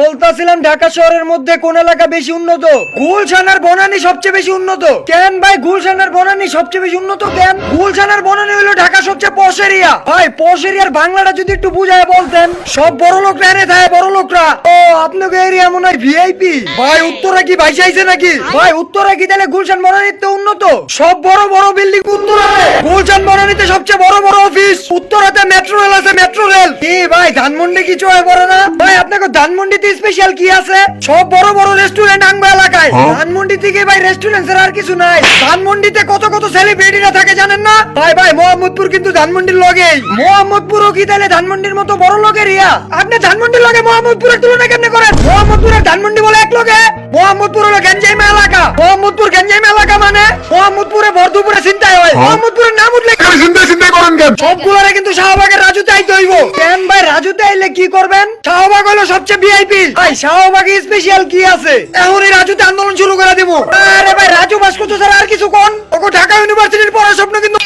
বলতাছিলাম ঢাকা শহরের মধ্যে কোন এলাকা বেশি উন্নত? গুলশান আর বনানী সবচেয়ে বেশি উন্নত। কেন ভাই গুলশান আর বনানী সবচেয়ে বেশি উন্নত? কেন? গুলশান আর বনানী হলো ঢাকা সবচেয়ে পশ এরিয়া। ভাই, পশ এরিয়ার বাংলাটা যদি একটু বুঝায় বলতেন। সব বড় লোকরা এনে থাকে বড় লোকরা। ও, আপনাকে এরিয়া মনে হয় ভিআইপি ভাই, উত্তরা কি ভাই চাইছে নাকি? ভাই, উত্তরা কি তাহলে গুলশান বনানীর তো উন্নত? সব বড় বড় বিল্ডিং উত্তরাতে। গুলশান বনানীতে সবচেয়ে বড় বড় অফিস উত্তরাতে মেট্রো রেল আছে মেট্রো রেল কি ভাই, ধানমন্ডি কিছু হয় পড়ে না? ভাই আপনাকে ধানমন্ডিতে স্পেশাল কি আছে? সব বড় বড় রেস্টুরেন্ট আংবা এলাকায়। ধানমন্ডি থেকে ভাই রেস্টুরেন্ট ছাড়া আর কিছু নাই। ধানমন্ডিতে কত কত সেলিব্রিটিরা থাকে জানেন না? ভাই ভাই মোহাম্মদপুর কিন্তু ধানমন্ডির লগেই। মোহাম্মদপুরও কি তাহলে ধানমন্ডির মতো বড় লগের ইয়া আপনি ধানমন্ডির লগে মোহাম্মদপুরের তুলনা কেমনে করেন? মোহাম্মদপুরের ধানমন্ডি বলে এক লগে? মোহাম্মদপুর হলো গেঞ্জাইমা এলাকা। মোহাম্মদপুর গেঞ্জাইমা এলাকা মানে? মোহাম্মদপুরে ভরদুপুরে চিন্তায় হয়। মোহাম্মদপুরের নাম উঠলে চিন্তা চিন্তা করেন কেন? সবগুলোরে কিন্তু শাহবাগের রাজুতে আইতে হইব। কেন ভাই রাজুতে আইলে কি করবেন? শাহবাগ হলো সবচেয়ে ভিআইপি ভাই শাহবাগে স্পেশাল কি আছে? এখন এই রাজুতে আন্দোলন শুরু করে দিব। আরে ভাই রাজু ভাস্কর্য ছাড়া আর কিছু কোন? ওকে ঢাকা ইউনিভার্সিটির পড়ার স্বপ্ন কিন্তু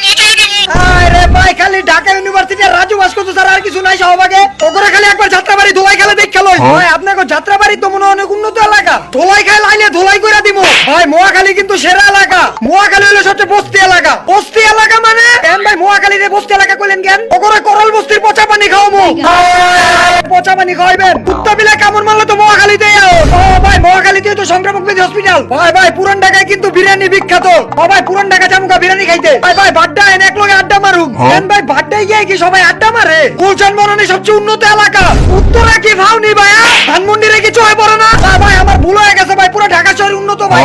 আরে ভাই খালি ঢাকা রাজু ভাস্কর্য ছাড়া আর কিছু নাই শাহবাগে। খালি একবার যাত্রাবাড়ি ধোলাই খেলে দেখ খেলো ভাই আপনাকে যাত্রাবাড়ি তো মনে হয় অনেক উন্নত এলাকা। ধোলাই খাই লাইলে ধোলাই করে দিব। ভাই মোয়াখালী কিন্তু সেরা মোয়াখালী হলো সবচেয়ে বস্তি এলাকা। বস্তি এলাকা মানে? কেন ভাই মোয়াখালী বস্তি এলাকা কইলেন কেন? ওগরে করল বস্তির পচা পানি খাওয়ামু পচা পানি খাওয়াইবেন। কুত্তা বিলে কামড় মারলে তো মোয়াখালীতে ও ভাই মোয়াখালীতে তো সংক্রামক ব্যাধি হসপিটাল ভাই ভাই পুরান ঢাকায় কিন্তু বিরিয়ানি বিখ্যাত। ও ভাই পুরান ঢাকা জামুকা বিরিয়ানি খাইতে। ভাই ভাই বাড্ডা এনে এক লগে আড্ডা মারুম কেন ভাই বাড্ডায় গিয়ে কি সবাই আড্ডা মারে? গুলশান বনানী সবচেয়ে উন্নত এলাকা। উত্তরা কি ভাওনি ভাই ধানমন্ডিরে কিছু হয়ে পড়ে না? ভাই আমার ভুল হয়ে গেছে ভাই পুরো ঢাকা শহর উন্নত ভাই।